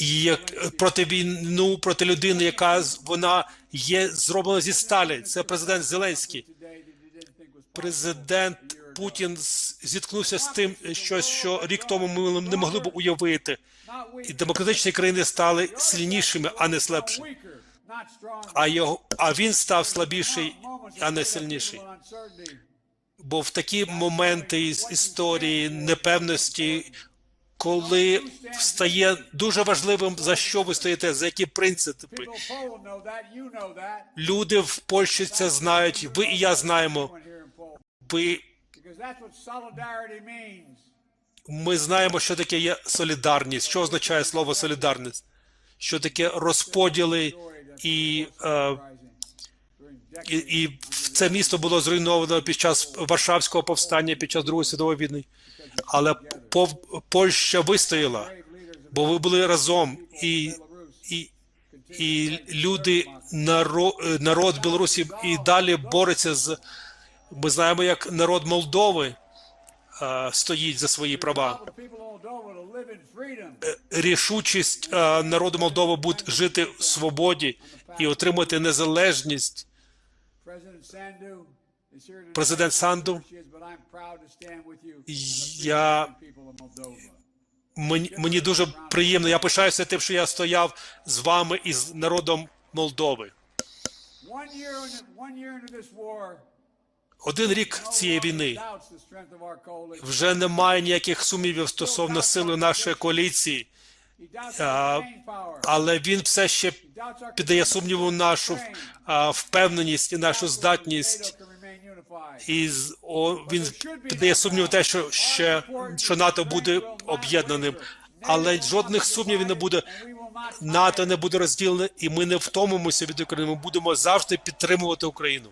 як проти війну проти людини, яка вона є зроблена зі сталі. Це президент Зеленський. Президент Путін зіткнувся з тим, щось, що рік тому ми не могли б уявити. І демократичні країни стали сильнішими, а не слабшими. А його, а він став слабіший, а не сильніший. Бо в такі моменти із історії непевності, коли стає дуже важливим, за що ви стоїте, за які принципи. Люди в Польщі це знають. Ви і я знаємо. Ви ми знаємо, що таке є солідарність. Що означає слово солідарність? Що таке розподіли і, е, і, і це місто було зруйновано під час Варшавського повстання, під час Другої світової війни. Але Польща вистояла, бо ви були разом, і, і, і люди, народ, народ Білорусі і далі бореться з. Ми знаємо, як народ Молдови е, стоїть за свої права. Рішучість е, народу Молдови буде жити в свободі і отримати незалежність. Президент Санду, я мені, мені дуже приємно. Я пишаюся тим, що я стояв з вами і з народом Молдови. Один рік цієї війни вже немає ніяких сумнівів стосовно сили нашої коаліції, але він все ще піддає сумніву нашу впевненість і нашу здатність. І він піддає сумнів, те, що ще що НАТО буде об'єднаним, але жодних сумнівів не буде. НАТО не буде розділене, і ми не втомимося від України. Ми будемо завжди підтримувати Україну.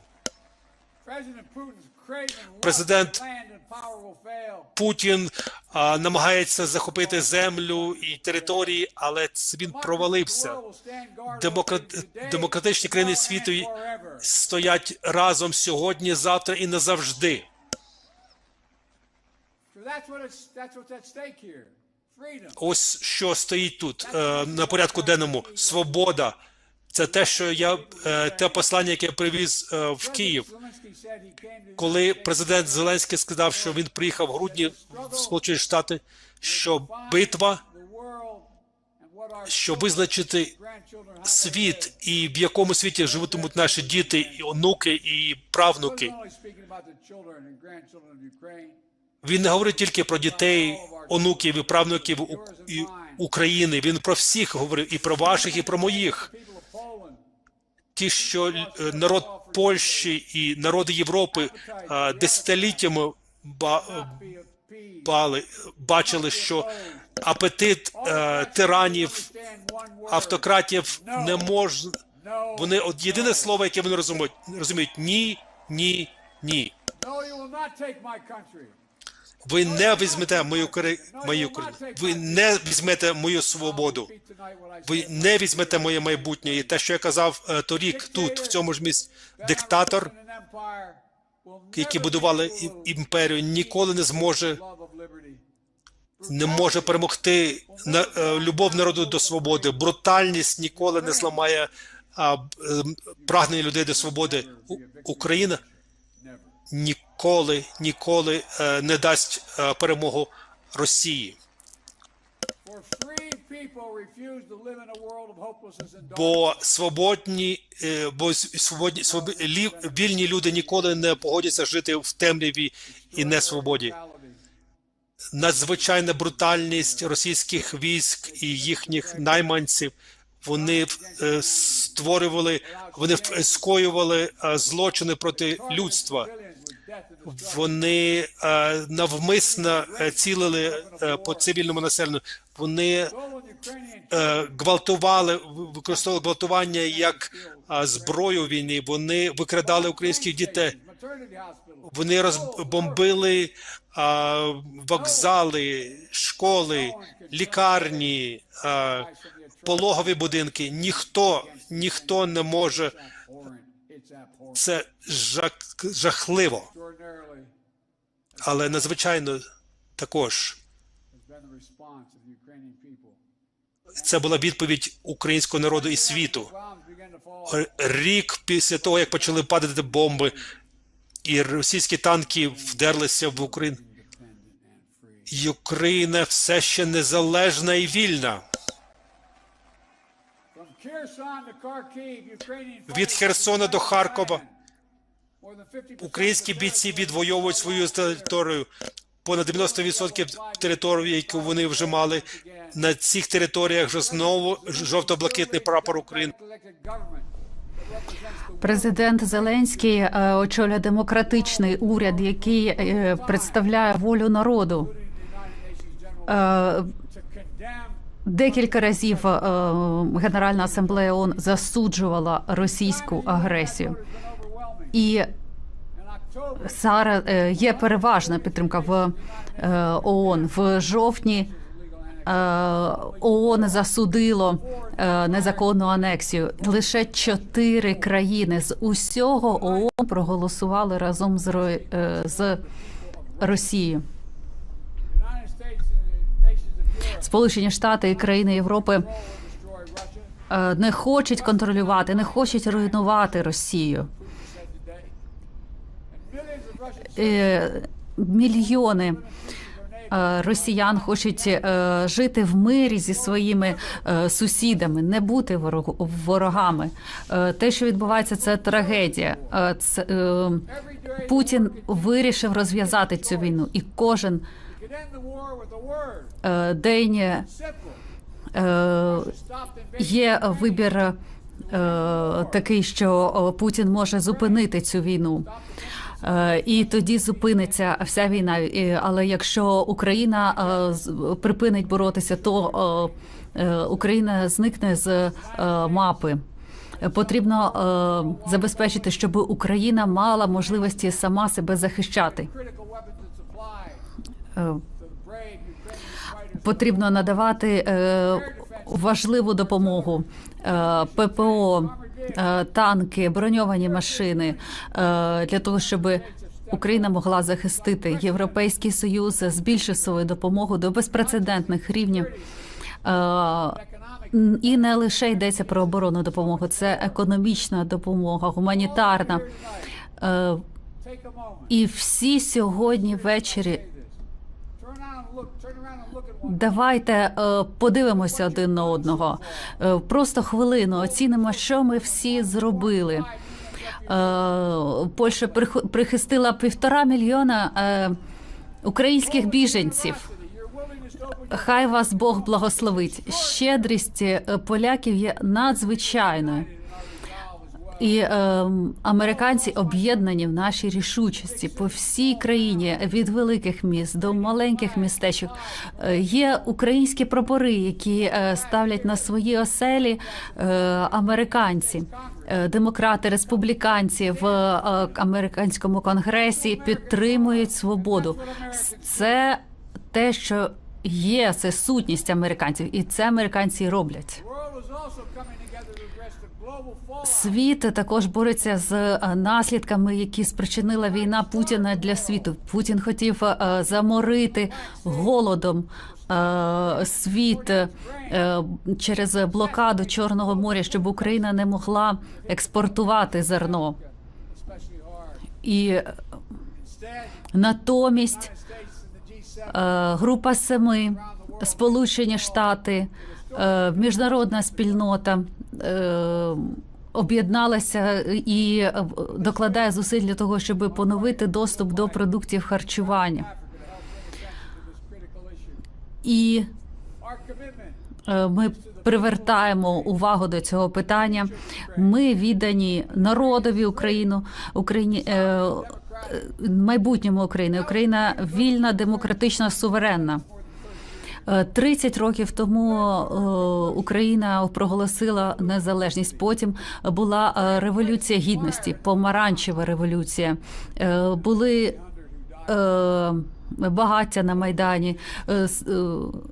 Президент Путін а, намагається захопити землю і території, але він провалився. Демократ... Демократичні країни світу стоять разом сьогодні, завтра і назавжди. Ось що стоїть тут е, на порядку денному. Свобода. Це те, що я е, те послання, яке я привіз е, в Київ. Коли президент Зеленський сказав, що він приїхав в грудні в Сполучені Штати, що битва, що визначити світ і в якому світі живутимуть наші діти, і онуки і правнуки. Він не говорить тільки про дітей, онуків і правнуків України. Він про всіх говорив і про ваших, і про моїх. Ті, що е, народ Польщі і народи Європи е, десятиліттями ба- бали, бачили, що апетит е, тиранів, автократів не може. Вони от єдине слово, яке вони розуміють, розуміють ні, ні, ні. Ви не візьмете мою кори... мою. Ви не візьмете мою свободу. Ви не візьмете моє майбутнє. І те, що я казав е, торік тут, в цьому ж місці, диктатор, які будували імперію, ніколи не зможе не може перемогти на е, любов народу до свободи. Брутальність ніколи не зламає а, прагнення людей до свободи. Україна ніколи, ніколи е, не дасть е, перемогу Росії. Бо свободні, е, бо свободні, своб- вільні люди ніколи не погодяться жити в темряві і несвободі. Надзвичайна брутальність російських військ і їхніх найманців. Вони створювали, вони скоювали злочини проти людства. Вони е, навмисно е, цілили е, по цивільному населенню. Вони гвалтували, використовували гвалтування як зброю в війні. Вони викрадали українських дітей. Вони розбомбили вокзали, школи, лікарні, пологові будинки. Ніхто, ніхто не може. Це жах, жахливо, але надзвичайно також Це була відповідь українського народу і світу. Рік після того, як почали падати бомби, і російські танки вдерлися в Україну. І Україна все ще незалежна і вільна. Від Херсона до Харкова Українські бійці відвоюють свою територію. Понад 90% території, яку вони вже мали, на цих територіях вже знову жовто-блакитний прапор України. Президент Зеленський е, очолює демократичний уряд, який е, представляє волю народу. Декілька разів е, Генеральна асамблея ООН засуджувала російську агресію, і зараз е, є переважна підтримка в е, ООН. В жовтні ООН засудило незаконну анексію. Лише чотири країни з усього ООН проголосували разом з, з Росією. Сполучені Штати і країни Європи е, не хочуть контролювати, не хочуть руйнувати Росію. Е, Мільйони росіян хочуть е, жити в мирі зі своїми е, сусідами, не бути ворог- ворогами. Е, Те, що відбувається, це трагедія. Е, Це, е, Путін вирішив розв'язати цю війну, і кожен е, день е, є вибір е, такий, що е, Путін може зупинити цю війну. Е, І тоді зупиниться вся війна. Але якщо Україна е, припинить боротися, то е, Україна зникне з мапи. Потрібно забезпечити, щоб Україна мала можливості сама себе захищати. Потрібно надавати важливу допомогу ППО, танки, броньовані машини е, для того, щоб Україна могла захистити Європейський Союз збільшив свою допомогу до безпрецедентних рівнів. Е, І не лише йдеться про оборонну допомогу, це економічна допомога, гуманітарна. Е, І всі сьогодні ввечері Давайте е, подивимося один на одного. Е, просто хвилину оцінимо, що ми всі зробили. Е, Польща прихистила півтора мільйона українських біженців. Хай вас Бог благословить. Щедрість поляків є надзвичайною. І е, американці об'єднані в нашій рішучості по всій країні від великих міст до маленьких містечок. Е, є українські прапори, які е, ставлять на свої оселі е, американці. Е, Демократи, республіканці в американському конгресі підтримують свободу. Це те, що є, це сутність американців, і це американці роблять. Світ також бореться з е, наслідками, які спричинила війна Путіна для світу. Путін хотів е, заморити голодом е, світ через блокаду Чорного моря, щоб Україна не могла експортувати зерно. І натомість група семи, Сполучені Штати, міжнародна спільнота е, об'єдналася і е, докладає зусиль для того, щоб поновити доступ до продуктів харчування. І е, ми привертаємо увагу до цього питання. Ми віддані народові Україну, Україні е, е, майбутньому України. Україна вільна, демократична, суверенна. Е, 30 років тому е, Україна проголосила незалежність. Потім була е, революція гідності, помаранчева революція. Е, Були е, багаття на майдані, е, е,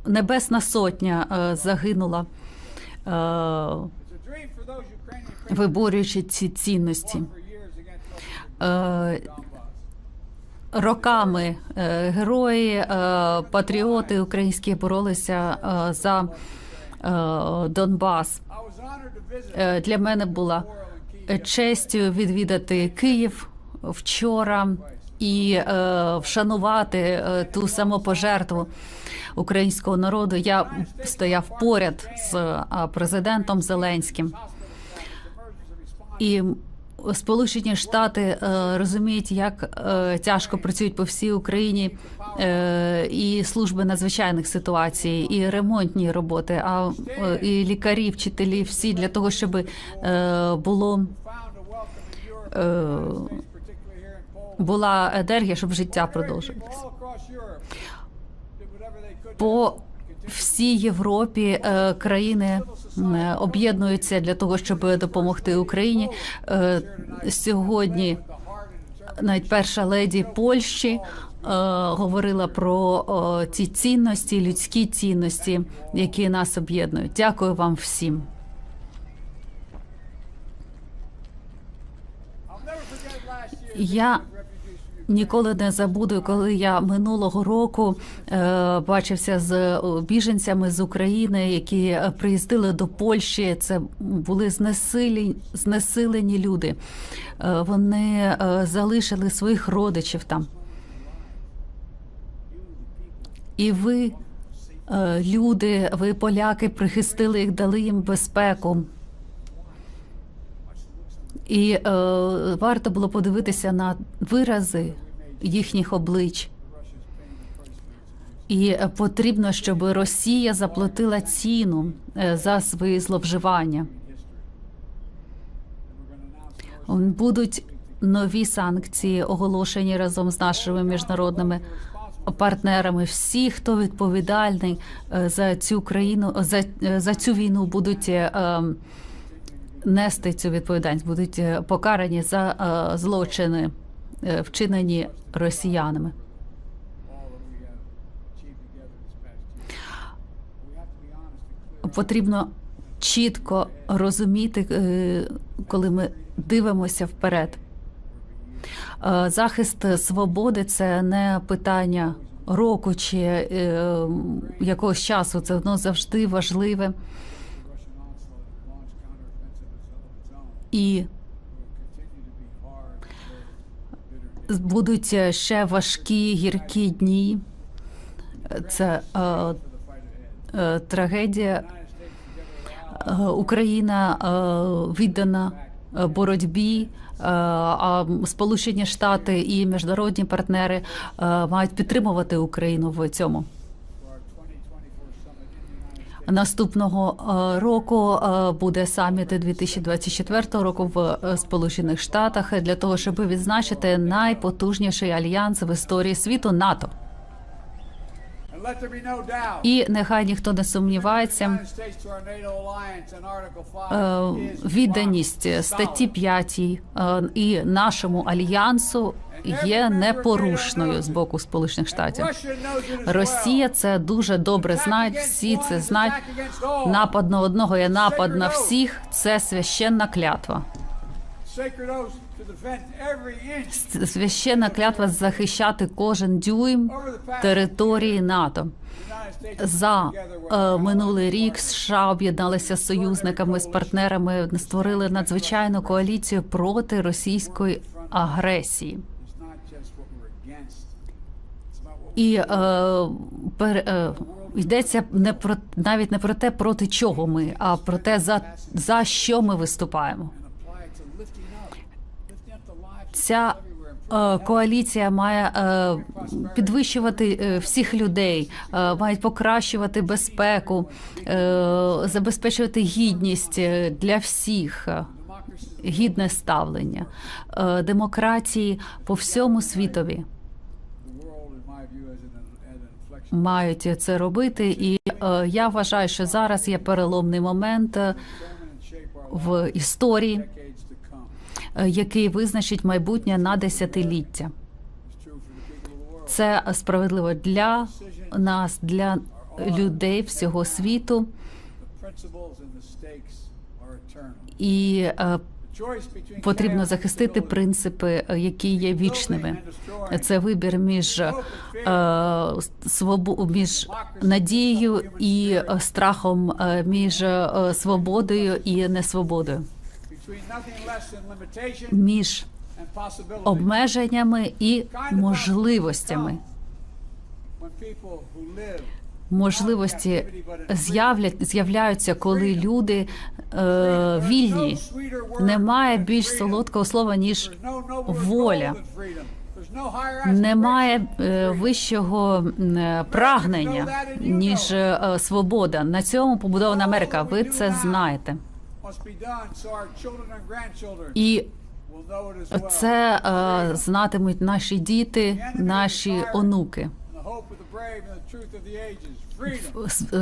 небесна сотня е, загинула, е, виборюючи ці цінності. Роками е, герої, е, патріоти українські боролися е, за Донбас. Для мене була честю відвідати Київ вчора і вшанувати ту самопожертву українського народу. Я стояв поряд з президентом Зеленським. І Сполучені Штати е, розуміють, як е, тяжко працюють по всій Україні е, і служби надзвичайних ситуацій, і ремонтні роботи, а і лікарі, вчителі, всі для того, щоб було була енергія, щоб життя продовжувалося. По всій Європі е, країни е, об'єднуються для того, щоб допомогти Україні. Е, Сьогодні навіть перша леді Польщі говорила про ці цінності, людські цінності, які нас об'єднують. Дякую вам всім. Я Ніколи не забуду, коли я минулого року е, бачився з е, біженцями з України, які е, приїздили до Польщі. Це були знесилі, знесилені люди. Е, вони е, залишили своїх родичів там. І ви, е, люди, ви поляки, прихистили їх, дали їм безпеку. І е, варто було подивитися на вирази їхніх облич. І е, потрібно, щоб Росія заплатила ціну е, за свої зловживання. Будуть нові санкції, оголошені разом з нашими міжнародними партнерами. Всі, хто відповідальний е, за цю країну, за, за цю війну, будуть. ем, нести цю відповідальність, будуть е, покарані за е, злочини, е, вчинені росіянами. Потрібно чітко розуміти, коли ми дивимося вперед. Захист свободи це не питання року чи якогось часу. Це воно завжди важливе. І будуть ще важкі гіркі дні. Це е, е, трагедія. Е, Україна е, віддана е, боротьбі. е, А Сполучені Штати і міжнародні партнери е, мають підтримувати Україну в цьому. Наступного е, року е, буде саміт 2024 року в е, Сполучених Штатах для того, щоб відзначити найпотужніший альянс в історії світу НАТО. І нехай ніхто не сумнівається. Відданість статті 5 е, і нашому альянсу є непорушною з боку Сполучених Штатів. Росія це дуже добре знає. Всі це знають. Напад на одного є напад на всіх. Це священна клятва. Священна клятва захищати кожен дюйм території НАТО. За е, минулий рік США об'єдналися з союзниками з партнерами, створили надзвичайну коаліцію проти російської агресії. І е, пер, е, йдеться не про навіть не про те, проти чого ми, а про те, за, за що ми виступаємо. Ця е, коаліція має е, підвищувати е, всіх людей, мають покращувати безпеку, забезпечувати гідність для всіх. Гідне ставлення демократії по всьому світові мають це робити, і е, я вважаю, що зараз є переломний момент е, в історії, е, який визначить майбутнє на десятиліття. Це справедливо для нас, для людей всього світу, і е, Потрібно захистити принципи, які є вічними. Це вибір між е, свобо, між надією і е, страхом, е, між е, свободою і несвободою, між обмеженнями і можливостями. Можливості з'являть з'являються, коли люди е, вільні. Немає більш солодкого слова ніж воля. Немає е, вищого е, прагнення ніж е, свобода. На цьому побудована Америка. Ви це знаєте, і це е, знатимуть наші діти, наші онуки.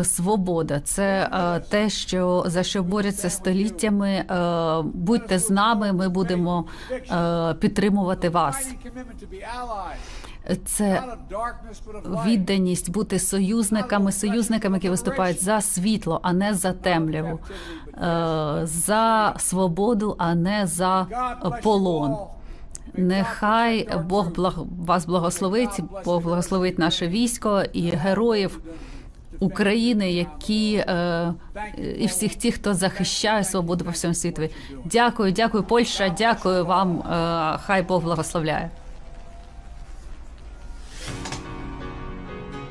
Свобода це е, те, що за що борються століттями. Е, Будьте з нами, ми будемо е, підтримувати вас. Це відданість бути союзниками, союзниками, які виступають за світло, а не за темряву, Е, за свободу, а не за полон. Нехай Бог вас благословить, Бог благословить наше військо і героїв України, які е, і всіх тих, хто захищає свободу по всьому світу. Дякую, дякую, Польща. Дякую вам. Е, хай Бог благословляє.